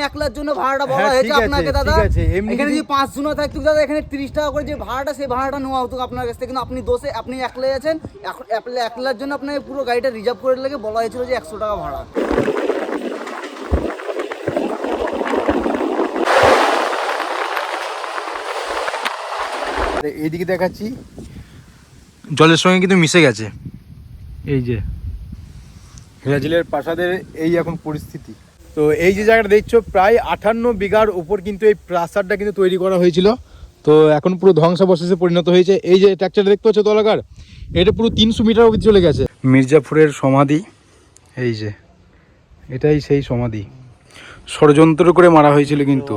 এখানে একলার জন্য ভাড়াটা বলা হ্যাঁ, হয়েছে আপনাকে দাদা। এমনি এখানে যদি- পাঁচ জন থাকতো দাদা এখানে তিরিশ টাকা করে যে ভাড়াটা সেই ভাড়াটা নেওয়া হতো আপনার কাছ থেকে। কিন্তু আপনি দোষে আপনি একলাই আছেন এক- একলা- একলার জন্য আপনাকে পুরো গাড়িটা রিজার্ভ করে লেগে বলা হয়েছিল যে একশো টাকা ভাড়া। এইদিকে দেখাচ্ছি। জলের সঙ্গে কিন্তু মিশে গেছে। এই যে। হিরাজিলের প্রাসাদের এই এখন পরিস্থিতি। তো এই যে জায়গাটা দেখছ প্রায় আটান্ন বিঘার উপর কিন্তু এই প্রাসাদটা কিন্তু তৈরি করা হয়েছিল। তো এখন পুরো ধ্বংসাবশেষে পরিণত হয়েছে। এই যে ট্র্যাকচারটা দেখতে পাচ্ছ তলাকার এটা পুরো তিনশো মিটার অবধি চলে গেছে। মির্জাপুরের সমাধি এই যে এটাই সেই সমাধি। ষড়যন্ত্র করে মারা হয়েছিল কিন্তু।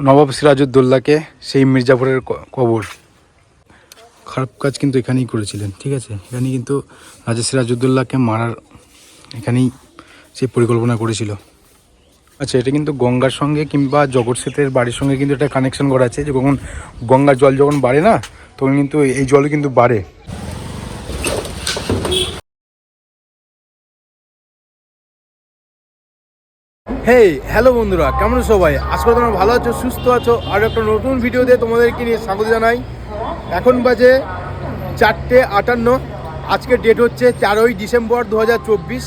নবাব সিরাজউদ্দৌলাকে সেই মির্জাপুরের ক- কবর। খারাপ কাজ কিন্তু এখানেই করেছিলেন ঠিক আছে? এখানেই কিন্তু রাজা সিরাজউদ্দৌলাকে মারার এখানেই সেই পরিকল্পনা করেছিল। আচ্ছা এটা কিন্তু গঙ্গার সঙ্গে কিংবা জগৎ সেতের বাড়ির সঙ্গে কিন্তু একটা কানেকশন করা আছে যখন গঙ্গার জল যখন বাড়ে না তখন কিন্তু এই জল কিন্তু বাড়ে। হেই হ্যালো বন্ধুরা কেমন সবাই? আশা করি তোমরা ভালো আছো সুস্থ আছো। আর একটা নতুন ভিডিওতে তোমাদেরকে নিয়ে স্বাগত জানাই। এখন বাজে চারটে আটান্ন। আজকের ডেট হচ্ছে তেরোই ডিসেম্বর দু হাজার চব্বিশ।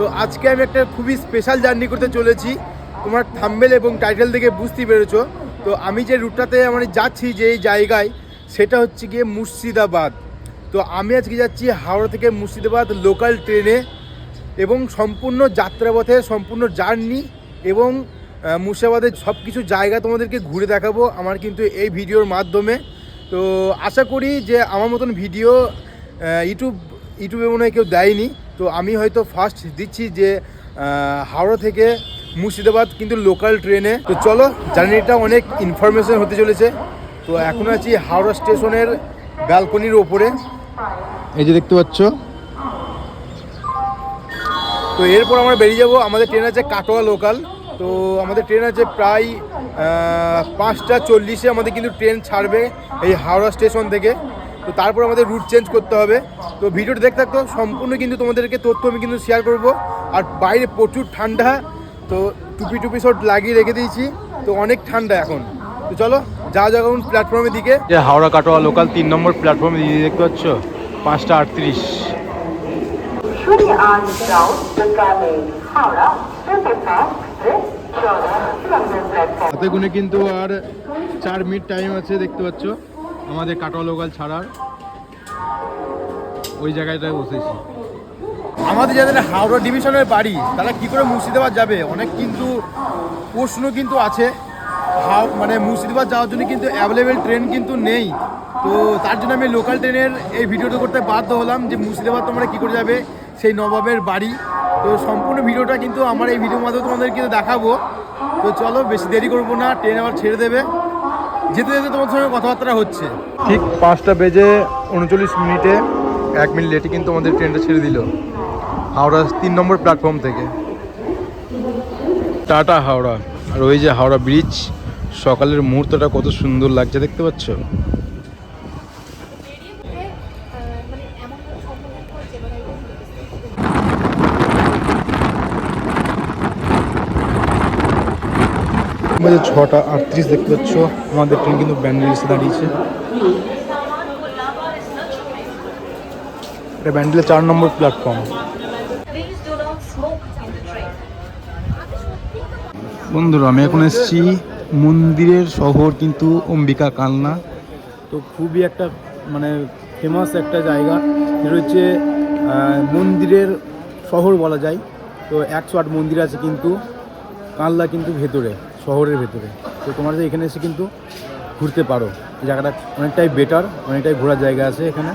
তো আজকে আমি একটা খুবই স্পেশাল জার্নি করতে চলেছি। তোমার থাম্বেল এবং টাইটেল থেকে বুঝতেই পেরেছ। তো আমি যে রুটটাতে মানে যাচ্ছি যে এই জায়গায়, সেটা হচ্ছে গিয়ে মুর্শিদাবাদ। তো আমি আজকে যাচ্ছি হাওড়া থেকে মুর্শিদাবাদ লোকাল ট্রেনে এবং সম্পূর্ণ যাত্রাপথে, সম্পূর্ণ জার্নি এবং মুর্শিদাবাদের সব কিছু জায়গা তোমাদেরকে ঘুরে দেখাবো আমার কিন্তু এই ভিডিওর মাধ্যমে। তো আশা করি যে আমার মতন ভিডিও ইউটিউব ইউটিউবে মনে হয় কেউ দেয়নি। তো আমি হয়তো ফার্স্ট দিচ্ছি যে হাওড়া থেকে মুর্শিদাবাদ কিন্তু লোকাল ট্রেনে তো চলো জার্নিটা অনেক ইনফরমেশন হতে চলেছে। তো এখন আছি হাওড়া স্টেশনের ব্যালকনির ওপরে। এই যে দেখতে পাচ্ছ। তো এরপর আমরা বেরিয়ে যাব। আমাদের ট্রেন আছে কাটোয়া লোকাল তো আমাদের ট্রেন আছে প্রায় পাঁচটা চল্লিশে আমাদের কিন্তু ট্রেন ছাড়বে এই হাওড়া স্টেশন থেকে। তো তারপর আমাদের রুট চেঞ্জ করতে হবে। তো ভিডিওটা দেখতে থাকতো সম্পূর্ণ কিন্তু তোমাদেরকে তথ্য আমি কিন্তু শেয়ার করব। আর বাইরে প্রচুর ঠান্ডা তো টুপি টুপি শট লাগিয়ে রেখে দিয়েছি। তো অনেক ঠান্ডা এখন। তো চলো যা যা কোন প্ল্যাটফর্মের দিকে। যে হাওড়া কাটোয়া লোকাল তিন নম্বর প্ল্যাটফর্মে দিয়ে দেখতে পাচ্ছ? পাঁচটা আটত্রিশ। হাতে গুনে কিন্তু আর চার মিনিট টাইম আছে দেখতে পাচ্ছ? আমাদের কাটোয়া লোকাল ছাড়ার ওই জায়গাটায় বসেছি। আমাদের যাদের হাওড়া ডিভিশনের বাড়ি, তারা কি করে মুর্শিদাবাদ যাবে? অনেক কিন্তু প্রশ্ন কিন্তু আছে। হাও মানে মুর্শিদাবাদ যাওয়ার জন্য কিন্তু অ্যাভেলেবেল ট্রেন কিন্তু নেই। তো তার জন্য আমি লোকাল ট্রেনের এই ভিডিওটা করতে বাধ্য হলাম যে মুর্শিদাবাদ তোমরা কী করে যাবে, সেই নবাবের বাড়ি। তো সম্পূর্ণ ভিডিওটা কিন্তু আমার এই ভিডিওর মাধ্যমে তোমাদের কিন্তু দেখাবো। তো চলো, বেশি দেরি করব না ট্রেন আবার ছেড়ে দেবে। যেতে যেতে তোমার সঙ্গে কথাবার্তা হচ্ছে। ঠিক পাঁচটা বেজে উনচল্লিশ মিনিটে এক মিনিট লেটে কিন্তু আমাদের ট্রেনটা ছেড়ে দিল। হাওড়া তিন নম্বর প্ল্যাটফর্ম থেকে। টাটা হাওড়া। আর ওই যে হাওড়া ব্রিজ, সকালের মুহূর্তটা কত সুন্দর লাগছে দেখতে পাচ্ছ? আমাদের ছটা আটত্রিশ দেখতে পাচ্ছ। আমাদের ট্রেন কিন্তু ব্যান্ডেল এসে দাঁড়িয়েছে। এটা ব্যান্ডেলের চার নম্বর প্ল্যাটফর্ম. বন্ধুরা, আমি এখন এসেছি মন্দিরের শহর কিন্তু অম্বিকা কালনা। তো খুবই একটা মানে ফেমাস একটা জায়গা। যেটা হচ্ছে মন্দিরের শহর বলা যায়। তো একশো আট মন্দির আছে কিন্তু, কালনা কিন্তু ভেতরে। শহরের ভেতরে। তো তোমার যে এখানে এসে কিন্তু ঘুরতে পারো। জায়গাটা অনেকটাই বেটার অনেকটাই ঘোরার জায়গা আছে এখানে।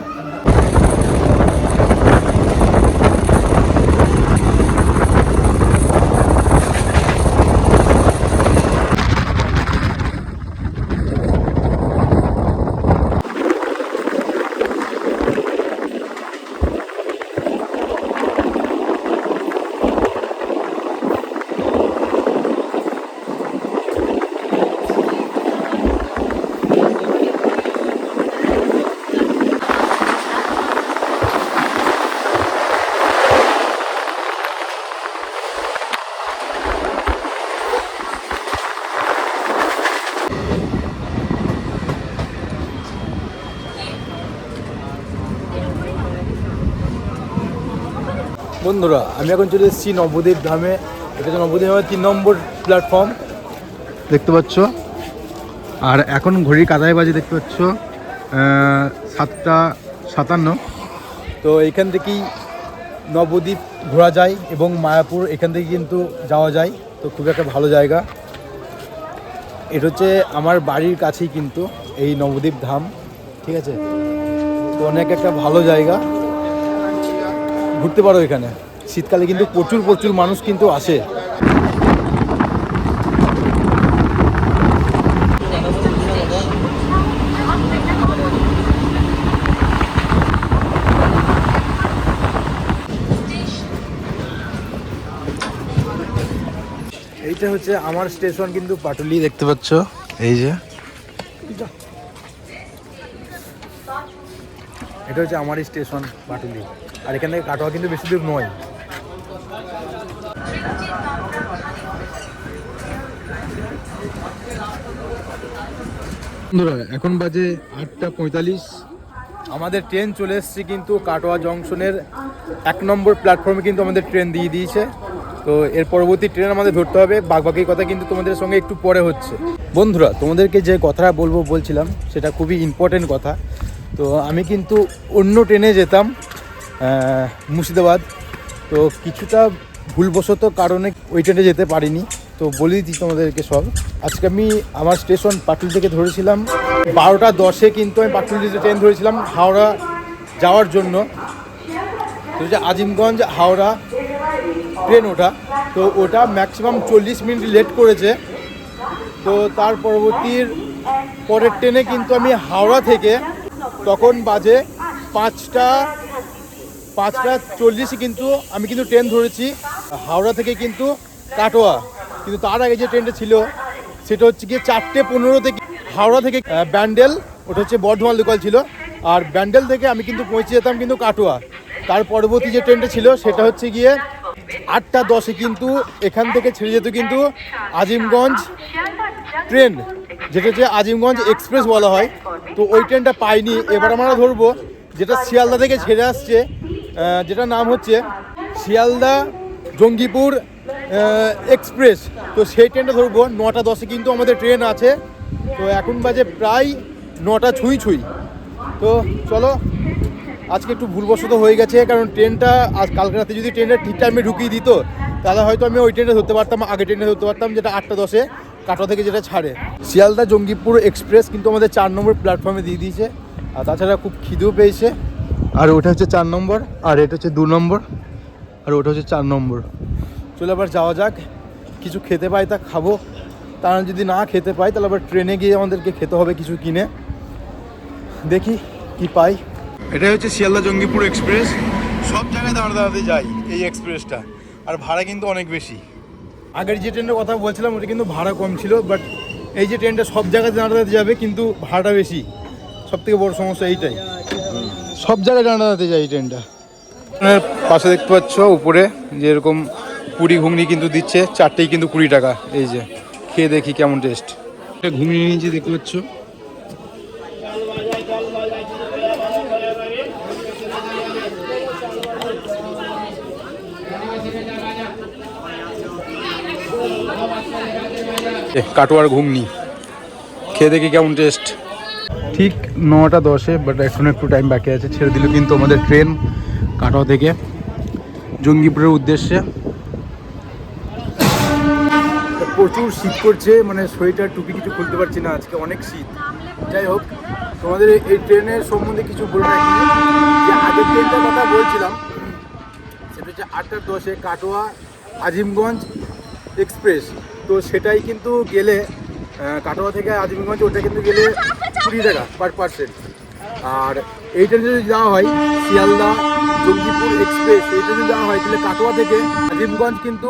বন্ধুরা আমি এখন চলে এসেছি নবদ্বীপ ধামে। এটা হচ্ছে নবদ্বীপ ধামের তিন নম্বর প্ল্যাটফর্ম দেখতে পাচ্ছ? আর এখন ঘড়ির কাদায় বাজে দেখতে পাচ্ছ? সাতটা সাতান্ন। তো এখান থেকেই নবদ্বীপ ঘোরা যায় এবং মায়াপুর এখান থেকে কিন্তু যাওয়া যায়। তো খুব একটা ভালো জায়গা। এটা হচ্ছে আমার বাড়ির কাছেই কিন্তু এই নবদ্বীপ ধাম ঠিক আছে? তো অনেক একটা ভালো জায়গা। ঘুরতে পারো এখানে। শীতকালে কিন্তু প্রচুর প্রচুর মানুষ কিন্তু আসে। এইটা হচ্ছে আমার স্টেশন কিন্তু পাটুলি, দেখতে পাচ্ছ? এই যে। এটা হচ্ছে আমারই স্টেশন পাটুলি আর এখান থেকে কাটোয়া কিন্তু বেশি দূর নয়। বন্ধুরা এখন বাজে আটটা পঁয়তাল্লিশ। আমাদের ট্রেন চলে এসেছে কিন্তু কাটোয়া জংশনের এক নম্বর প্ল্যাটফর্মে কিন্তু আমাদের ট্রেন দিয়ে দিয়েছে। তো এর পরবর্তী ট্রেন আমাদের ধরতে হবে। বাগবাকির কথা কিন্তু তোমাদের সঙ্গে একটু পরে হচ্ছে। বন্ধুরা তোমাদেরকে যে কথাটা বলব বলছিলাম সেটা খুবই ইম্পর্টেন্ট কথা। তো আমি কিন্তু অন্য ট্রেনে যেতাম মুর্শিদাবাদ। তো কিছুটা ভুলবশত কারণে ওই ট্রেনে যেতে পারিনি। তো বলে দিচ্ছি তোমাদেরকে সব। আজকে আমি আমার স্টেশন পাটুলি থেকে ধরেছিলাম। বারোটা দশে কিন্তু আমি পাটুল থেকে ট্রেন ধরেছিলাম হাওড়া যাওয়ার জন্য। তো যে আজিমগঞ্জ, হাওড়া, ট্রেন ওটা। তো ওটা ম্যাক্সিমাম চল্লিশ মিনিট লেট করেছে। তো তার পরবর্তীর পরের ট্রেনে কিন্তু আমি হাওড়া থেকে তখন বাজে পাঁচটা পাঁচটা চল্লিশে কিন্তু আমি কিন্তু ট্রেন ধরেছি হাওড়া থেকে কিন্তু কাটোয়া। কিন্তু তার আগে যে ট্রেনটা ছিল, সেটা হচ্ছে গিয়ে চারটে পনেরো থেকে হাওড়া থেকে ব্যান্ডেল, ওটা হচ্ছে বর্ধমান লোকাল ছিল। আর ব্যান্ডেল থেকে আমি কিন্তু পৌঁছে যেতাম কিন্তু কাটোয়া। তার পরবর্তী যে ট্রেনটা ছিল, সেটা হচ্ছে গিয়ে আটটা দশে কিন্তু এখান থেকে ছেড়ে যেত কিন্তু আজিমগঞ্জ ট্রেন যেটা হচ্ছে আজিমগঞ্জ এক্সপ্রেস বলা হয়। তো ওই ট্রেনটা পাইনি। এবার আমরা ধরবো, যেটা শিয়ালদা থেকে ছেড়ে আসছে যেটা নাম হচ্ছে শিয়ালদা জঙ্গিপুর এক্সপ্রেস। তো সেই ট্রেনটা ধরবো, নটা দশে কিন্তু আমাদের ট্রেন আছে। তো এখন বাজে প্রায় নটা ছুঁই ছুঁই। তো চলো, আজকে একটু ভুলবশত হয়ে গেছে, কারণ ট্রেনটা আজ কালকে রাতে যদি ট্রেনটা ঠিক টাইমে ঢুকিয়ে দিত, তাহলে হয়তো আমি ওই ট্রেনটা ধরতে পারতাম, আগে ট্রেনটা ধরতে পারতাম, যেটা আটটা দশে। কাটোয়া থেকে যেটা ছাড়ে। শিয়ালদা জঙ্গিপুর এক্সপ্রেস কিন্তু আমাদের চার নম্বর প্ল্যাটফর্মে দিয়ে দিয়েছে। আর তাছাড়া খুব খিদেও পেয়েছে। আর ওটা হচ্ছে চার নম্বর আর এটা হচ্ছে দু নম্বর আর ওটা হচ্ছে চার নম্বর। চলে আবার যাওয়া যাক কিছু খেতে পাই তা খাব। তারা যদি না খেতে পাই তাহলে আবার ট্রেনে গিয়ে আমাদেরকে খেতে হবে কিছু কিনে। দেখি কি পাই। এটা হচ্ছে শিয়ালদা জঙ্গিপুর এক্সপ্রেস। সব জায়গায় দাঁড়াতে দাঁড়াতে যাই এই এক্সপ্রেসটা। আর ভাড়া কিন্তু অনেক বেশি। আগের যে ট্রেনের কথা বলছিলাম ওটা কিন্তু ভাড়া কম ছিল বাট এই যে ট্রেনটা সব জায়গাতে দাঁড়াতে যাবে কিন্তু ভাড়াটা বেশি। সব থেকে বড় সমস্যা এইটাই। সব জায়গায় দাঁড়াতে দাঁড়াতে যায় এই ট্রেনটা। পাশে দেখতে পাচ্ছ উপরে যেরকম পুরি ঘুগনি কিন্তু দিচ্ছে চারটেই কিন্তু কুড়ি টাকা। এই যে খেয়ে দেখি কেমন টেস্ট ঘুমিয়ে ঘুগনি নিয়েছি দেখতে পাচ্ছ। কাটোয়ার ঘুগনি। খেয়ে দেখি কেমন টেস্ট ঠিক নটা দশে বাট এখন একটু টাইম বাকি আছে ছেড়ে দিল কিন্তু আমাদের ট্রেন কাটোয়া থেকে জঙ্গিপুরের উদ্দেশ্যে। প্রচুর শীত করছে মানে সোয়েটার টুপি কিছু খুলতে পারছি না আজকে অনেক শীত। যাই হোক তোমাদের এই- এই ট্রেনের সম্বন্ধে কিছু বলে রাখি যে আগের ট্রেনটার কথা বলছিলাম সেটা হচ্ছে আটটার দশে কাটোয়া আজিমগঞ্জ এক্সপ্রেস, তো সেটাই কিন্তু গেলে কাটোয়া থেকে আজিমগঞ্জ, ওটা কিন্তু গেলে কুড়ি টাকা পার পার্সেন্ট আর এই ট্রেনে যদি যাওয়া হয়, শিয়ালদা, জঙ্গিপুর এক্সপ্রেস এই ট্রেনে যাওয়া হয়, তাহলে কাটোয়া থেকে আজিমগঞ্জ কিন্তু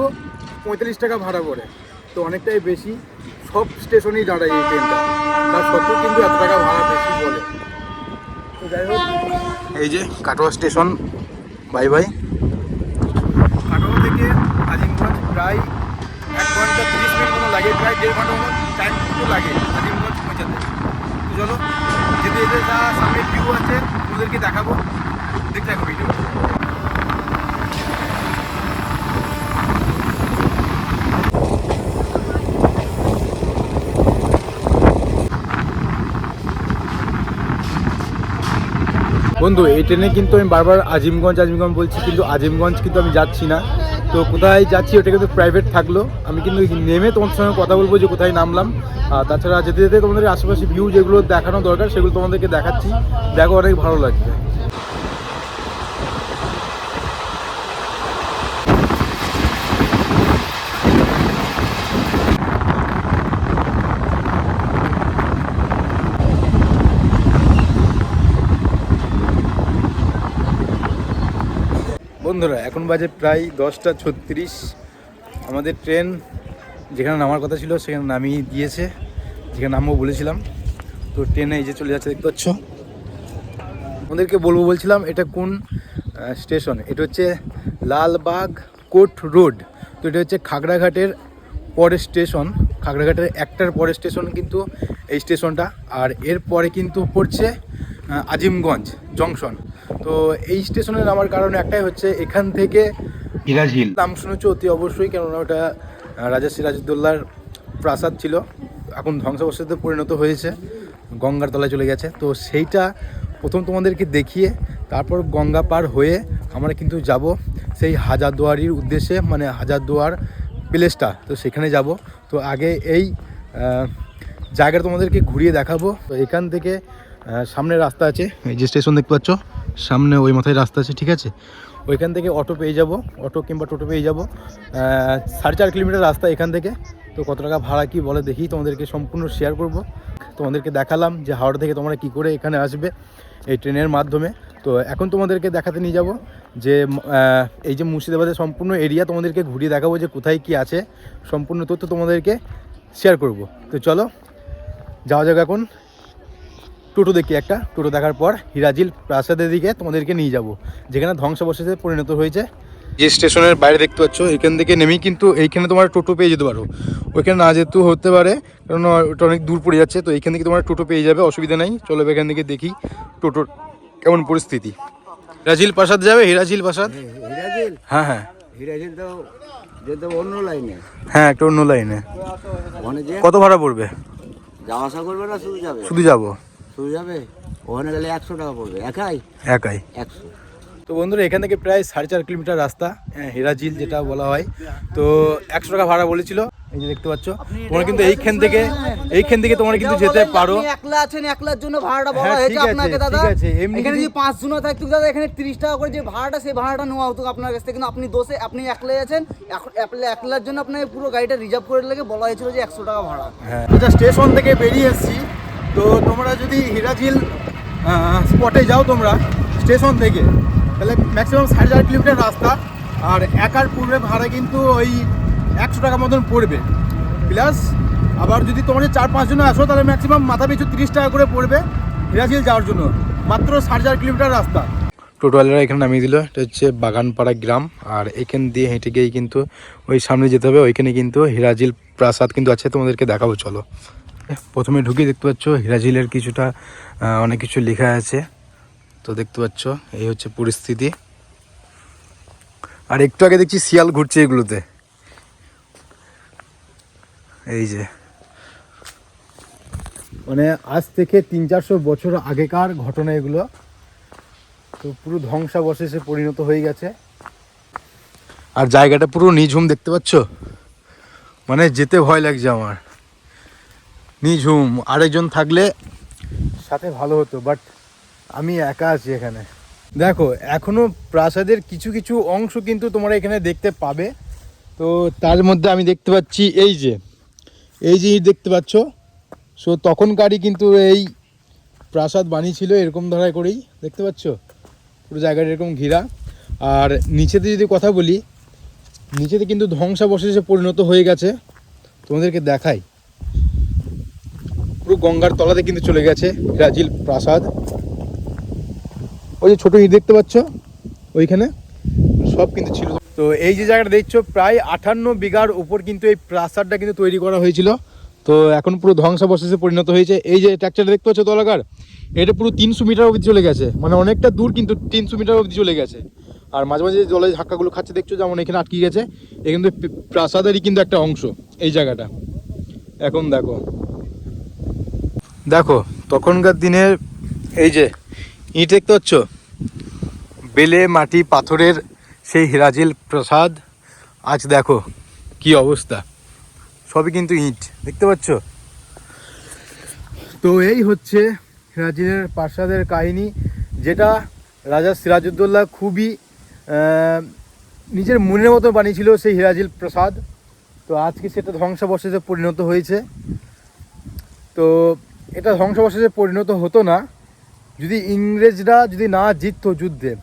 পঁয়তাল্লিশ টাকা ভাড়া পড়ে। তো অনেকটাই বেশি। সব স্টেশনেই দাঁড়ায় এই ট্রেনটা। তার সত্ত্বেও কিন্তু এত টাকা ভাড়া বেশি বলে। তো যাই হোক, এই যে Katwa station, bye bye. Katwa থেকে আজিমগঞ্জ প্রায় ঘণ্টা তিরিশ মিনিট মতো লাগে, প্রায় দেড় ঘণ্টা মতো পৌঁছাতে। চলো যা সামনে ভিউ আছে ওদেরকে দেখাবো। দেখতে ভিডিও বন্ধু, এই ট্রেনে কিন্তু আমি বারবার আজিমগঞ্জ আজিমগঞ্জ বলছি, কিন্তু আজিমগঞ্জ কিন্তু আমি যাচ্ছি না। তো কোথায় যাচ্ছি ওটা কিন্তু প্রাইভেট থাকল। আমি কিন্তু নেমে তোমার সঙ্গে কথা বলব যে কোথায় নামলাম। আর তাছাড়া যেতে যেতে তোমাদের আশেপাশে ভিউ যেগুলো দেখানো দরকার, সেগুলো তোমাদেরকে দেখাচ্ছি। দেখো অনেক ভালো লাগবে বন্ধুরা, এখন বাজে প্রায় দশটা ছত্রিশ। আমাদের ট্রেন যেখানে নামার কথা ছিল সেখানে নামিয়ে দিয়েছে, যেখানে নামবো বলেছিলাম। তো ট্রেনে এই যে চলে যাচ্ছে, দেখতে পাচ্ছ? আমাদেরকে বলব, বলছিলাম এটা কোন স্টেশন? এটা হচ্ছে লালবাগ কোট রোড। তো এটা হচ্ছে খাগড়াঘাটের পরের স্টেশন। খাগড়াঘাটের একটার পরের স্টেশন কিন্তু এই স্টেশনটা। আর এর পরে কিন্তু পড়ছে আজিমগঞ্জ জংশন। তো এই স্টেশনে নামার কারণ একটাই হচ্ছে এখান থেকে হিরাঝিল নাম শুনেছো অতি অবশ্যই কেননা ওটা রাজা সিরাজউদ্দৌলার প্রাসাদ ছিল। এখন ধ্বংসাবশেষে পরিণত হয়েছে গঙ্গার তলায় চলে গেছে। তো সেইটা প্রথম তোমাদেরকে দেখিয়ে তারপর গঙ্গা পার হয়ে আমরা কিন্তু যাব সেই হাজারদুয়ারির উদ্দেশ্যে মানে হাজারদুয়ার প্লেসটা। তো সেখানে যাব। তো আগে এই জায়গাটা তোমাদেরকে ঘুরিয়ে দেখাবো। তো এখান থেকে সামনে রাস্তা আছে এই যে স্টেশন দেখতে পাচ্ছ। সামনে ওই মাথায় রাস্তা আছে, ঠিক আছে? ওইখান থেকে অটো পেয়ে যাব, অটো কিংবা টোটো পেয়ে যাব। সাড়ে চার কিলোমিটার রাস্তা এখান থেকে। তো কত টাকা ভাড়া কি বলে দেখি, তোমাদেরকে সম্পূর্ণ শেয়ার করব। তোমাদেরকে দেখালাম যে হাওড়া থেকে তোমরা কি করে এখানে আসবে এই ট্রেনের মাধ্যমে। তো এখন তোমাদেরকে দেখাতে নিয়ে যাব যে এই যে মুর্শিদাবাদের সম্পূর্ণ এরিয়া তোমাদেরকে ঘুরিয়ে দেখাবো যে কোথায় কি আছে। সম্পূর্ণ তথ্য তোমাদেরকে শেয়ার করব। তো চলো, যাওয়া যাক এখন। টোটো দেখি একটা টোটো দেখার পর হিরাজিল প্রাসাদের দিকে তোমাদেরকে নিয়ে যাব যেখানে ধ্বংসাবশেষে পরিণত হয়েছে। যে স্টেশনের বাইরে দেখতে পাচ্ছ এখান থেকে নেমেই কিন্তু এইখানে তোমার টোটো পেয়ে যেতে পারো। ওইখানে না যেতেও হতে পারে কারণ ওটা অনেক দূর পড়ে যাচ্ছে তো এইখান থেকে তোমার টোটো পেয়ে যাবে অসুবিধা নাই। চলো এখান থেকে দেখি টোটোর কেমন পরিস্থিতি। হিরাজিল প্রাসাদ যাবে হিরাজিল প্রাসাদ? হ্যাঁ হ্যাঁ হিরাজিল। তো যেতে অন্য লাইনে। হ্যাঁ একটা অন্য লাইনে। কত ভাড়া পড়বে? যাওয়া আসা করবে না শুধু যাবে? শুধু যাব? যাবে? ওখানে গেলে একশো টাকা পড়বে। একাই? একাই। একশো। তো বন্ধুরা এখান থেকে প্রায় সাড়ে চার কিলোমিটার রাস্তা হ্যাঁ, হেরাঝিল যেটা বলা হয়। তো একশো টাকা ভাড়া বলেছিল এই যে দেখতে পাচ্ছ। তোমরা কিন্তু এইখান থেকে এইখান থেকে তোমরা কিন্তু যেতে পারো। আপনি একলা আছেন একলার জন্য ভাড়াটা বলা হ্যাঁ, হয়েছে আপনাকে দাদা। এখানে যদি- পাঁচ জন থাকতো দাদা এখানে তিরিশ টাকা করে যে ভাড়াটা সেই ভাড়াটা নেওয়া হতো আপনার কাছ থেকে। কিন্তু আপনি দোষে আপনি একলাই আছেন এখন একলা- একলার জন্য আপনাকে পুরো গাড়িটা রিজার্ভ করে লেগে বলা হয়েছিল যে একশো টাকা ভাড়া। হ্যাঁ। আচ্ছা স্টেশন থেকে বেরিয়ে এসেছি। তো তোমরা যদি হিরাঝিল স্পটে যাও তোমরা স্টেশন থেকে, তাহলে ম্যাক্সিমাম সাড়ে চার কিলোমিটার রাস্তা, আর একার পূর্বে ভাড়া কিন্তু ওই একশো টাকা মতন পড়বে। প্লাস আবার যদি তোমরা চার পাঁচজন আসো, তাহলে ম্যাক্সিমাম মাথা পিছু তিরিশ টাকা করে পড়বে হিরাঝিল যাওয়ার জন্য। মাত্র সাড়ে চার কিলোমিটার রাস্তা। টোটোওয়ালারা এখানে নামিয়ে দিল। এটা হচ্ছে বাগানপাড়া গ্রাম। আর এখান দিয়ে হেঁটে গিয়েই কিন্তু ওই সামনে যেতে হবে। ওইখানে কিন্তু হিরাজিল প্রাসাদ কিন্তু আছে। তোমাদেরকে দেখাবো, চলো। প্রথমে ঢুকে দেখতে পাচ্ছ হিরাজিলের কিছুটা অনেক কিছু লেখা আছে। তো দেখতে পাচ্ছ, এই হচ্ছে পরিস্থিতি। আর একটু আগে দেখছি শিয়াল ঘুরছে এগুলোতে। এই যে। মানে আজ থেকে তিন চারশো বছর আগেকার ঘটনা এগুলো। তো পুরো ধ্বংসাবশেষে পরিণত হয়ে গেছে। আর জায়গাটা পুরো নিঝুম দেখতে পাচ্ছ? মানে যেতে ভয় লাগছে আমার। নিঝুম, আরেকজন থাকলে সাথে ভালো হতো বাট আমি একা আছি এখানে। দেখো, এখনও প্রাসাদের কিছু কিছু অংশ কিন্তু তোমরা এখানে দেখতে পাবে। তো তার মধ্যে আমি দেখতে পাচ্ছি এই যে এই যে দেখতে পাচ্ছ? সো তখনকারই কিন্তু এই প্রাসাদ বানিয়েছিল এরকম ধরায় করেই, দেখতে পাচ্ছ? পুরো জায়গাটা এরকম ঘেরা। আর নিচেতে যদি কথা বলি, নিচেতে কিন্তু ধ্বংসাবশেষে পরিণত হয়ে গেছে। তোমাদেরকে দেখাই। পুরো গঙ্গার তলাতে কিন্তু চলে গেছে রাজিল প্রাসাদ। ওই যে ছোট ইট দেখতে পাচ্ছ? ওইখানে সব কিন্তু ছিল। তো এই যে জায়গাটা দেখছ, প্রায় আটান্ন বিঘার উপর কিন্তু এই প্রাসাদটা কিন্তু তৈরি করা হয়েছিল। তো এখন পুরো ধ্বংসাবশেষে পরিণত হয়েছে। এই যে ট্র্যাকচারটা দেখতে পাচ্ছ তলাকার? এটা পুরো তিনশো মিটার অবধি চলে গেছে। মানে অনেকটা দূর কিন্তু তিনশো মিটার অবধি চলে গেছে। আর মাঝে মাঝে জলের ধাক্কাগুলো খাচ্ছে, দেখছ যেমন এখানে আটকে গেছে। এখানে প্রাসাদেরই কিন্তু একটা অংশ, এই জায়গাটা। এখন দেখো। দেখো, তখনকার দিনের এই যে ইট দেখতে পাচ্ছ? বেলে, মাটি, পাথরের সেই হিরাজিল প্রসাদ। আজ দেখো কি অবস্থা। সবই কিন্তু ইট, দেখতে পাচ্ছ? তো এই হচ্ছে হিরাজিলের প্রাসাদের কাহিনী, যেটা রাজা সিরাজউদ্দৌলা খুবই নিজের মনের মতো বানিয়েছিল সেই হিরাজিল প্রসাদ। তো আজকে সেটা ধ্বংসাবশেষে পরিণত হয়েছে। তো এটা ধ্বংসাবশেষে পরিণত হতো না। যদি ইংরেজরা যদি না জিততো যুদ্ধে,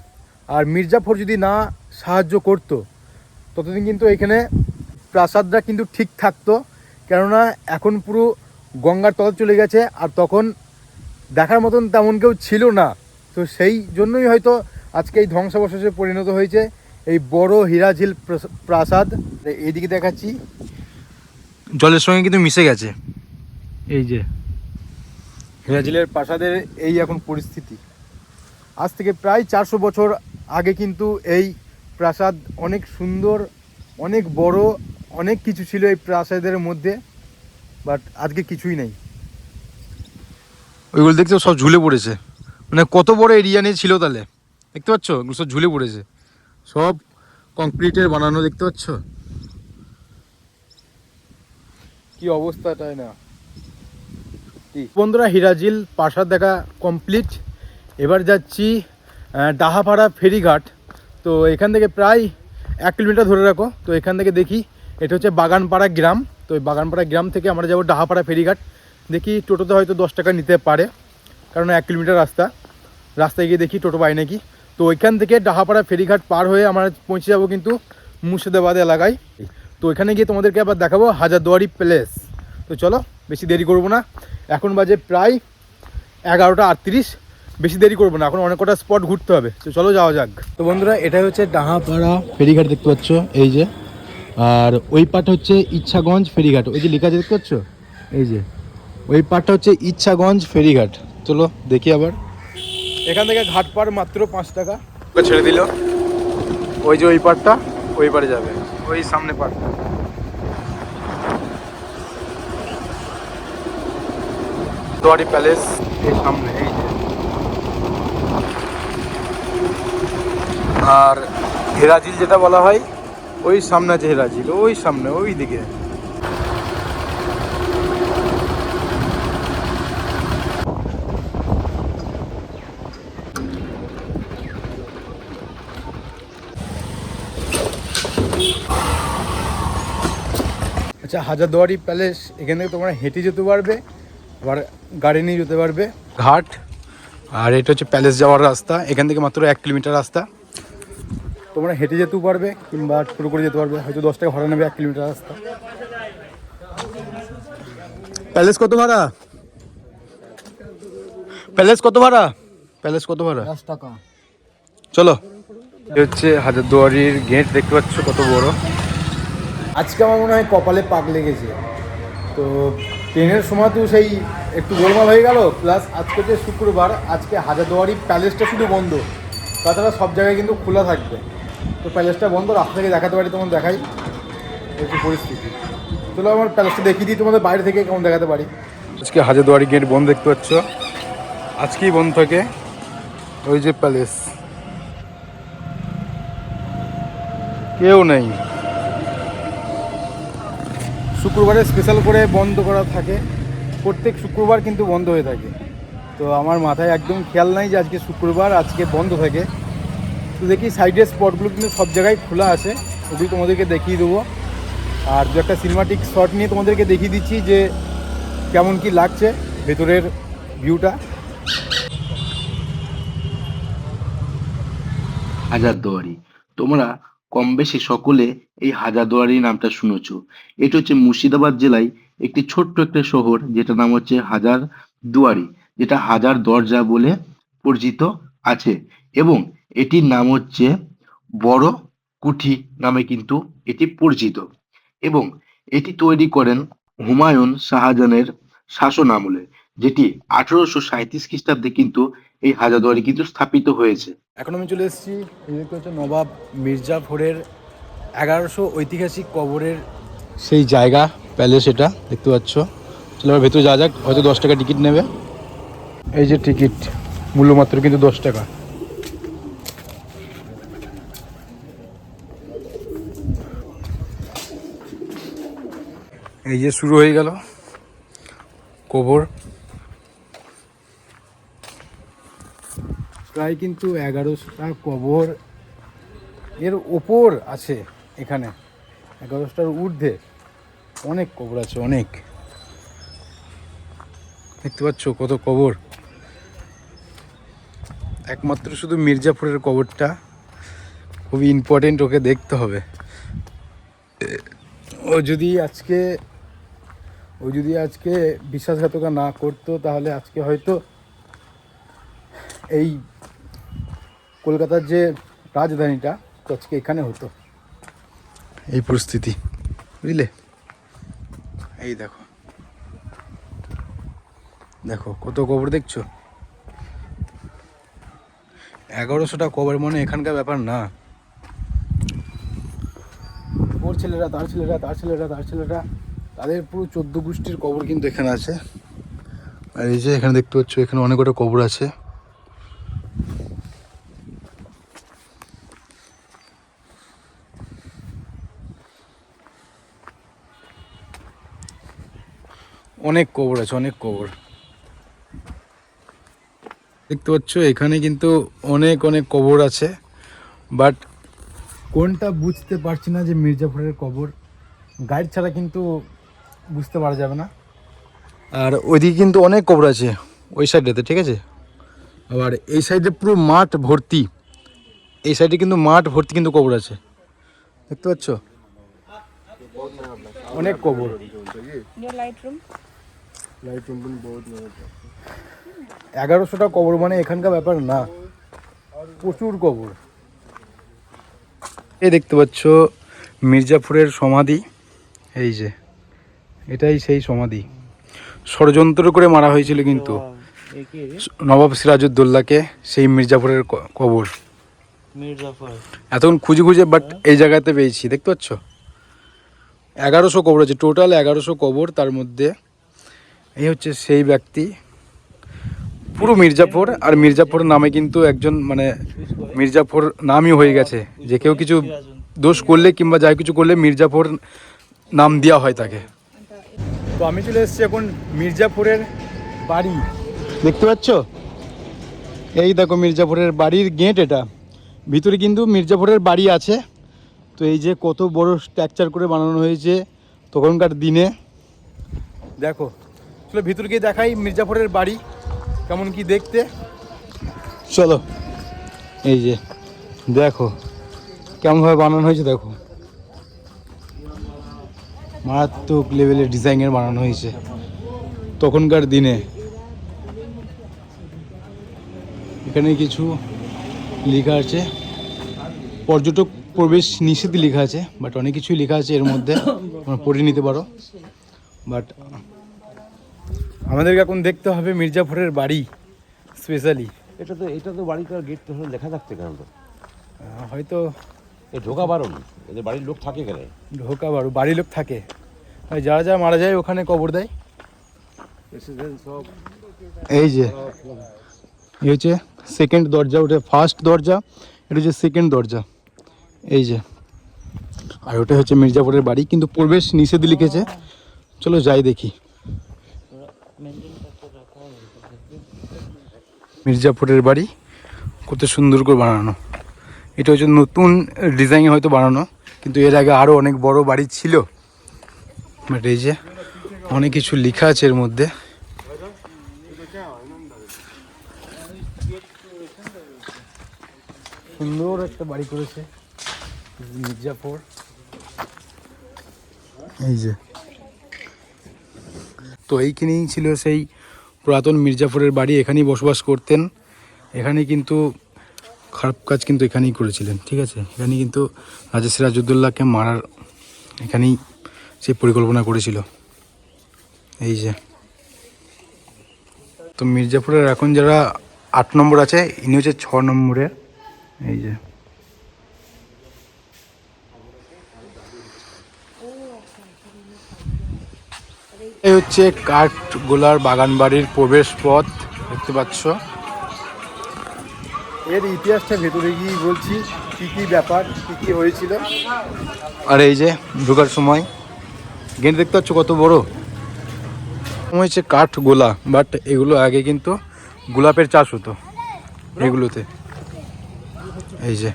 আর মির্জাফর যদি না সাহায্য করতো, ততদিন কিন্তু এখানে প্রাসাদটা কিন্তু ঠিক থাকতো। কেননা এখন পুরো গঙ্গার তল চলে গেছে, আর তখন দেখার মতন তেমন কেউ ছিল না। তো সেই জন্যই হয়তো আজকে এই ধ্বংসাবশেষে পরিণত হয়েছে এই বড় হীরাঝিল প্রাস- প্রাসাদ। এইদিকে দেখাচ্ছি। জলের সঙ্গে কিন্তু মিশে গেছে। এই যে। হীরাঝিলের প্রাসাদের এই এখন পরিস্থিতি। আজ থেকে প্রায় চারশো বছর আগে কিন্তু এই প্রাসাদ অনেক সুন্দর অনেক বড় অনেক কিছু ছিল এই প্রাসাদের মধ্যে বাট আজকে কিছুই নেই। ওইগুলো দেখতে সব ঝুলে পড়েছে। মানে কত বড় এরিয়া নিয়ে ছিল তাহলে? দেখতে পাচ্ছ? ওগুলো সব ঝুলে পড়েছে। সব কংক্রিটের বানানো দেখতে পাচ্ছ? কি অবস্থা তাই না? বন্ধুরা, হিরাজিল প্রাসাদ দেখা কমপ্লিট এবার যাচ্ছি ডাহাপাড়া ফেরিঘাট। তো এখান থেকে প্রায় এক কিলোমিটার ধরে রাখো। তো এখান থেকে দেখি, এটা হচ্ছে বাগানপাড়া গ্রাম। তো ওই বাগানপাড়া গ্রাম থেকে আমরা যাব ডাহাপাড়া ফেরিঘাট। দেখি টোটোতে হয়তো দশ টাকা নিতে পারে, কারণ এক কিলোমিটার রাস্তা। রাস্তায় গিয়ে দেখি টোটো পাই নাকি। তো ওইখান থেকে ডাহাপাড়া ফেরিঘাট পার হয়ে আমরা পৌঁছে যাব কিন্তু মুর্শিদাবাদ এলাকায়। তো ওইখানে গিয়ে তোমাদেরকে আবার দেখাবো হাজারদুয়ারি প্লেস। তো চলো বেশি দেরি করব না। এখন বাজে প্রায় এগারোটা আটত্রিশ। বেশি দেরি করব না এখন অনেক কটা স্পট ঘুরতে হবে। তো চলো যাওয়া যাক। তো বন্ধুরা এটাই হচ্ছে ডাহাপাড়া ফেরিঘাট দেখতে পাচ্ছ এই যে। আর ওই পাট হচ্ছে ইচ্ছাগঞ্জ ফেরিঘাট। ওই যে লেখা আছে দেখতে পাচ্ছ? এই যে। ওই পাটটা হচ্ছে ইচ্ছাগঞ্জ ফেরিঘাট। চলো দেখি আবার। এখান থেকে ঘাট পার মাত্র পাঁচ টাকা। ছেড়ে দিল। ওই যে ওই পাটটা ওই পারে যাবে। ওই সামনে পাটটা দোয়ারি প্যালেস এই সামনে, এই যে। আর হেরাজিল যেটা বলা হয়, ওই সামনে আছে হেরাজিল, ওই সামনে, ওই দিকে। আচ্ছা হাজারদুয়ারি প্যালেস এখান থেকে তোমরা হেঁটে যেতে পারবে। আবার গাড়ি নিয়ে যেতে পারবে। ঘাট আর এটা হচ্ছে প্যালেস যাওয়ার রাস্তা এখান থেকে মাত্র এক কিলোমিটার রাস্তা। তোমরা হেঁটে যেতেও পারবে কিংবা টোটো করে যেতে পারবে হয়তো দশ টাকা ভাড়া নেবে এক কিলোমিটার রাস্তা। প্যালেস কত ভাড়া? প্যালেস কত ভাড়া? প্যালেস কত ভাড়া? দশ টাকা। চলো। হচ্ছে হাজারদুয়ারির গেট দেখতে পাচ্ছ কত বড়। আজকে আমার মনে হয় কপালে পাক লেগেছে। তো ট্রেনের সময় তো সেই একটু গোলমাল হয়ে গেল প্লাস আজকে যে শুক্রবার, আজকে হাজারদুয়ারি প্যালেসটা শুধু বন্ধ। তাছাড়া সব জায়গায় কিন্তু খোলা থাকবে। তো প্যালেসটা বন্ধ, রাস্তা থেকে দেখাতে পারি তোমার দেখাই। একটু পরিস্থিতি। চলো আমার প্যালেসটা দেখিয়ে দিই, তোমাদের বাইরে থেকে কেমন দেখাতে পারি। আজকে হাজারদুয়ারি গেট বন্ধ দেখতে পাচ্ছ? আজকেই বন্ধ থাকে ওই যে প্যালেস কেউ নেই। শুক্রবারে স্পেশাল করে বন্ধ করা থাকে। প্রত্যেক শুক্রবার কিন্তু বন্ধ হয়ে থাকে। তো আমার মাথায় একদম খেয়াল নাই যে আজকে শুক্রবার, আজকে বন্ধ থাকে। তো দেখি সাইডের স্পটগুলো কিন্তু সব জায়গায় খোলা আছে। ওগুলো তোমাদেরকে দেখিয়ে দেবো। আর দু একটা সিনেমাটিক শট নিয়ে তোমাদেরকে দেখিয়ে দিচ্ছি যে কেমন কি লাগছে ভেতরের ভিউটা হাজারদুয়ারি তোমরা কম বেশি সকলে এই হাজারদুয়ারি নামটা শুনেছ। এটা হচ্ছে মুর্শিদাবাদ জেলায় একটি ছোট্ট একটা শহর যেটা নাম হচ্ছে হাজার দুয়ারি যেটা হাজার দরজা বলে পরিচিত আছে। এবং এটির নাম হচ্ছে বড় কুঠি নামে কিন্তু এটি পরিচিত। এবং এটি তৈরি করেন হুমায়ুন শাহজাহানের শাসন আমলে যেটি আঠারোশো সাঁইত্রিশ খ্রিস্টাব্দে কিন্তু এই হাজারদুয়ারি কিন্তু স্থাপিত হয়েছে। এখন আমি চলে এসেছি হচ্ছে নবাব মির্জাফরের এগারোশো ঐতিহাসিক কবরের সেই জায়গা প্যালেস এটা দেখতে পাচ্ছ। চলো আবার ভেতরে যাওয়া যাক হয়তো দশ টাকা টিকিট নেবে। এই যে টিকিট মূল্য মাত্র কিন্তু দশ টাকা। এই যে শুরু হয়ে গেল কবর। প্রায় কিন্তু এগারোশোটা কবর এর ওপর আছে এখানে। এগারোশোটার ঊর্ধ্বে অনেক কবর আছে, অনেক। দেখতে পাচ্ছ কত কবর? একমাত্র শুধু মির্জাপুরের কবরটা। খুবই ইম্পর্টেন্ট ওকে দেখতে হবে। ও যদি আজকে, ও যদি আজকে বিশ্বাসঘাতকা না করতো, তাহলে আজকে হয়তো এই কলকাতার যে রাজধানীটা তো আজকে এখানে হতো। এই পরিস্থিতি বুঝলে? এই দেখো। দেখো কত কবর দেখছ? এগারোশোটা কবর মানে এখানকার ব্যাপার না। ওর ছেলেরা তার ছেলেরা তার ছেলেরা তার ছেলেরা তাদের পুরো চোদ্দ গোষ্ঠীর কবর কিন্তু এখানে আছে। আর এই যে এখানে দেখতে পাচ্ছ এখানে অনেক কটা কবর আছে। অনেক কবর আছে, অনেক কবর। দেখতে পাচ্ছ, এখানে কিন্তু অনেক অনেক কবর আছে, বাট কোনটা বুঝতে পারছি না যে মির্জাফরের কবর। গাইড ছাড়া কিন্তু বুঝতে পারা যাবে না। আর ওইদিকে কিন্তু অনেক কবর আছে, ওই সাইডটাতে ঠিক আছে? আবার এই সাইডে পুরো মাঠ ভর্তি, এই সাইডে কিন্তু মাঠ ভর্তি কিন্তু কবর আছে। দেখতে পাচ্ছ? অনেক কবর। এগারোশোটা কবর মানে এখানকার ব্যাপার না। প্রচুর কবর। এই দেখতে পাচ্ছ মির্জাপুরের সমাধি। এই যে এটাই সেই সমাধি। ষড়যন্ত্র করে মারা হয়েছিল কিন্তু। নবাব সিরাজউদ্দৌল্লাকে সেই মির্জাপুরের কবর। এতক্ষণ খুঁজে খুঁজে বাট এই জায়গাতে পেয়েছি। দেখতে পাচ্ছ? এগারোশো কবর আছে। টোটাল এগারোশো কবর তার মধ্যে এই হচ্ছে সেই ব্যক্তি। পুরো মির্জাপুর আর মির্জাপুর নামে কিন্তু একজন মানে মির্জাপুর নামই হয়ে গেছে। যে কেউ কিছু দোষ করলে কিংবা যাই কিছু করলে মির্জাপুর নাম দেওয়া হয় তাকে। তো আমি চলে এসেছি এখন মির্জাপুরের বাড়ি। দেখতে পাচ্ছ? এই দেখো মির্জাপুরের বাড়ির গেট এটা। ভিতরে কিন্তু মির্জাপুরের বাড়ি আছে। তো এই যে কত বড় স্ট্রাকচার করে বানানো হয়েছে তখনকার দিনে। দেখো চলো ভিতরে গিয়ে দেখাই মির্জাপুরের বাড়ি, কেমন কি দেখতে। চলো, এই যে, দেখো, কেমনভাবে বানানো হয়েছে, দেখো। মারাত্মক লেভেলের ডিজাইনের বানানো হয়েছে, তখনকার দিনে। এখানে কিছু লেখা আছে, পর্যটক প্রবেশ নিষেধ লেখা আছে বাট অনেক কিছুই লেখা আছে এর মধ্যে পড়ে নিতে পারো। বাট আমাদেরকে এখন দেখতে হবে মির্জাপুরের বাড়ি স্পেশালি এটা তো এটা তো বাড়িটার গেট তো লেখা থাকতে কেন তো? হয়তো এ ঢোকা বারণ? এদের বাড়ির লোক থাকে এখানে? ঢোকা বারো বাড়ির লোক থাকে। আর যারা যারা মারা যায় ওখানে কবর দেয়। এই যে এই হচ্ছে সেকেন্ড দরজা ওটা ফার্স্ট দরজা এটা হচ্ছে সেকেন্ড দরজা। এই যে আর ওটা হচ্ছে মির্জাপুরের বাড়ি কিন্তু প্রবেশ নিষেধ লিখেছে। চলো যাই দেখি। মির্জাপুরের বাড়ি। কত সুন্দর করে বানানো। এটা হচ্ছে নতুন ডিজাইন হয়তো বানানো, কিন্তু এর আগে আরও অনেক বড় বাড়ি ছিল। বাট এই যে অনেক কিছু লেখা আছে এর মধ্যে। সুন্দর একটা বাড়ি করেছে মির্জাপুর। এই যে তো এইখানেই ছিল সেই পুরাতন মির্জাপুরের বাড়ি, এখানেই বসবাস করতেন। এখানে কিন্তু খারাপ কাজ কিন্তু এখানেই করেছিলেন, ঠিক আছে? এখানেই কিন্তু রাজা সিরাজউদ্দৌল্লাকে মারার এখানেই সেই পরিকল্পনা করেছিল। এই যে। তো মির্জাপুরের এখন যারা আট নম্বর আছে, ইনি হচ্ছে ছ নম্বরের। এই যে। এই হচ্ছে কাঠগোলার বাগান বাড়ির প্রবেশ পথ দেখতে পাচ্ছ। এর ইতিহাসটা ভেতরে গিয়ে বলছি কি কি ব্যাপার কি কি হয়েছিল। আর এই যে ঢোকার সময়। গেঁটে দেখতে পাচ্ছ কত বড়? হচ্ছে কাঠ গোলা বাট এগুলো আগে কিন্তু গোলাপের চাষ হতো এগুলোতে। এই যে।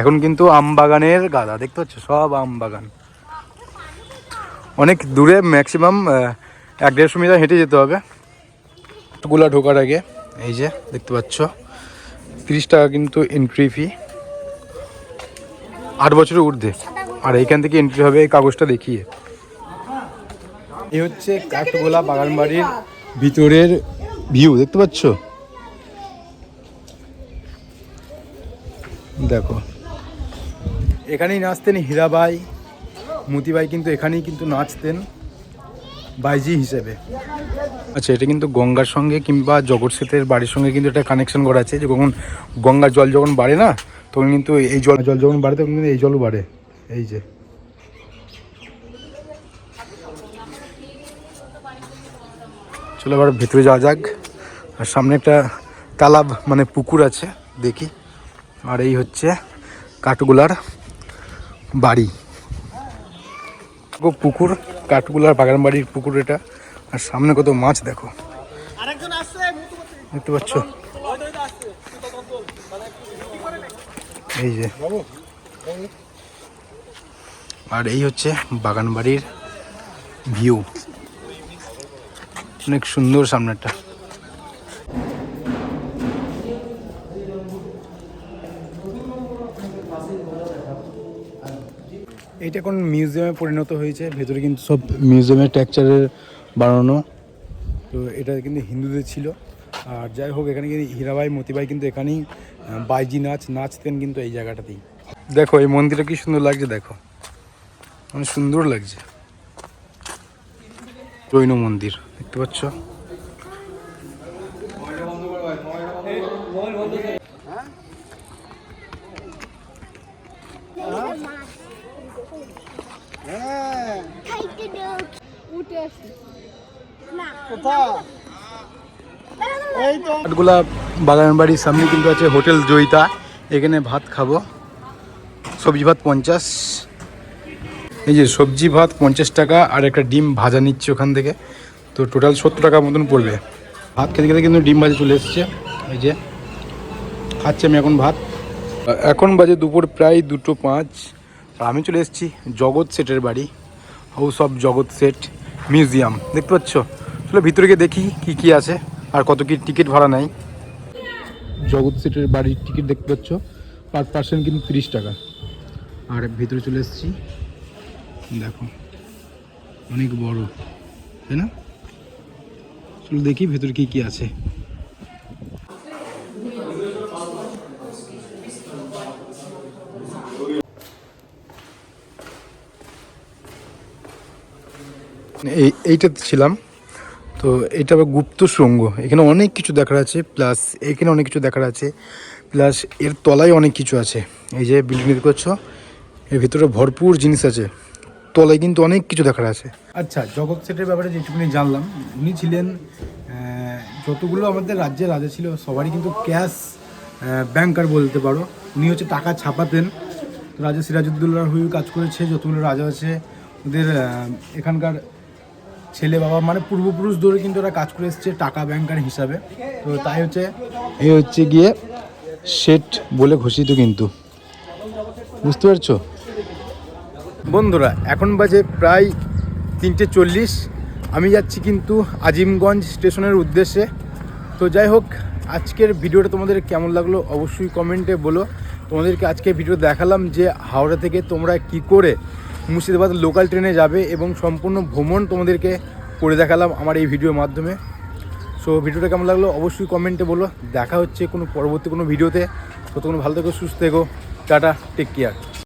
এখন কিন্তু আম বাগানের গাদা দেখতে পাচ্ছ? সব আম বাগান অনেক দূরে ম্যাক্সিমাম এক দেড়শো মিটার হেঁটে যেতে হবে। গুলা ঢোকার আগে, এই যে, দেখতে পাচ্ছ। তিরিশ টাকা কিন্তু এন্ট্রি ফি আট বছরের ঊর্ধ্বে। আর এইখান থেকে এন্ট্রি হবে, এই কাগজটা দেখিয়ে। এই হচ্ছে কাঠগোলা বাগান বাড়ির ভিতরের ভিউ দেখতে পাচ্ছ? দেখো। এখানেই নাচতেন হীরাবাই। মতিবাই কিন্তু এখানেই কিন্তু নাচতেন বাইজি হিসেবে। আচ্ছা এটা কিন্তু গঙ্গার সঙ্গে কিংবা জগৎ সেতের বাড়ির সঙ্গে কিন্তু একটা কানেকশন করা আছে যে যখন গঙ্গার জল যখন বাড়ে না তখন কিন্তু এই জল জল যখন বাড়ে তখন কিন্তু এই জলও বাড়ে এই যে। চলো এবার ভেতরে যাওয়া যাক। আর সামনে একটা তালাব মানে পুকুর আছে দেখি। আর এই হচ্ছে কাঠগুলার বাড়ি। পুকুর কাঠগুলার বাগান বাড়ির পুকুর এটা। আর সামনে কত মাছ দেখো। দেখতে পাচ্ছ? এই যে। আর এই হচ্ছে বাগান বাড়ির ভিউ। অনেক সুন্দর সামনেটা এইটা এখন মিউজিয়ামে পরিণত হয়েছে? ভেতরে কিন্তু সব মিউজিয়ামের টেক্সচারের বানানো। তো এটা কিন্তু হিন্দুদের ছিল। আর যাই হোক, এখানে কিন্তু হীরাবাই, মতিবাই কিন্তু এখানেই বাইজি নাচ, নাচতেন কিন্তু এই জায়গাটাতেই। দেখো, এই মন্দিরটা কি সুন্দর লাগছে, দেখো। অনেক সুন্দর লাগছে। জৈন মন্দির, দেখতে পাচ্ছ? কাঠগোলা বাগান বাড়ির সামনে কিন্তু আছে হোটেল জয়িতা। এখানে ভাত খাব। সবজি ভাত পঞ্চাশ। এই যে সবজি ভাত পঞ্চাশ টাকা আর একটা ডিম ভাজা নিচ্ছে ওখান থেকে। তো টোটাল সত্তর টাকা মতন পড়বে। ভাত খেতে খেতে কিন্তু ডিম ভাজা চলে এসছে। এই যে খাচ্ছি আমি এখন ভাত। এখন বাজে দুপুর প্রায় দুটো পাঁচ। আমি চলে এসেছি জগৎ সেটের বাড়ি। House of Jagat Seth. Museum. দেখতে পাচ্ছ? চলো ভিতরে গিয়ে দেখি কি কি আছে আর কত কি টিকিট ভাড়া নেয়। জগৎ সেটের বাড়ির টিকিট দেখতে পাচ্ছ? পার পার্সেন্ট কিন্তু তিরিশ টাকা। আর ভিতরে চলে এসেছি। দেখো, অনেক বড়, তাই না? চলো দেখি ভেতরে কী কী আছে। এই এইটাতে ছিলাম। তো এটা আবার গুপ্ত শৃঙ্গ। এখানে অনেক কিছু দেখার আছে প্লাস এখানে অনেক কিছু দেখার আছে প্লাস এর তলায় অনেক কিছু আছে। এই যে বিল্ডিং দেখতে পাচ্ছ, এর ভিতরে ভরপুর জিনিস আছে। তলায় কিন্তু অনেক কিছু দেখার আছে। আচ্ছা জগৎ সেটের ব্যাপারে যেটুকুনি জানলাম, উনি ছিলেন যতগুলো আমাদের রাজ্যের রাজা ছিল, সবারই কিন্তু ক্যাশ ব্যাংকার বলতে পারো। উনি হচ্ছে টাকা ছাপাতেন। রাজা সিরাজউদ্দৌলার হয়েও কাজ করেছে, যতগুলো রাজা আছে, ওদের এখানকার ছেলে বাবা মানে পূর্বপুরুষ ধরে কিন্তু ওরা কাজ করে এসছে টাকা ব্যাংকার হিসাবে। তো তাই হচ্ছে এই হচ্ছে গিয়ে শেঠ বলে ঘোষিত কিন্তু। বুঝতে পারছ? বন্ধুরা এখন বাজে প্রায় তিনটে চল্লিশ। আমি যাচ্ছি কিন্তু আজিমগঞ্জ স্টেশনের উদ্দেশ্যে। তো যাই হোক আজকের ভিডিওটা তোমাদের কেমন লাগল অবশ্যই কমেন্টে বলো। তোমাদেরকে আজকে ভিডিও দেখালাম যে হাওড়া থেকে তোমরা কি করে মুর্শিদাবাদ লোকাল ট্রেনে যাবে এবং সম্পূর্ণ ভ্রমণ তোমাদেরকে করে দেখালাম আমার এই ভিডিওর মাধ্যমে। সো ভিডিওটা কেমন লাগল অবশ্যই কমেন্টে বলো। দেখা হচ্ছে কোনো পরবর্তী কোনো ভিডিওতে ততক্ষণ ভালো থেকো, সুস্থ থেকো। Tata take care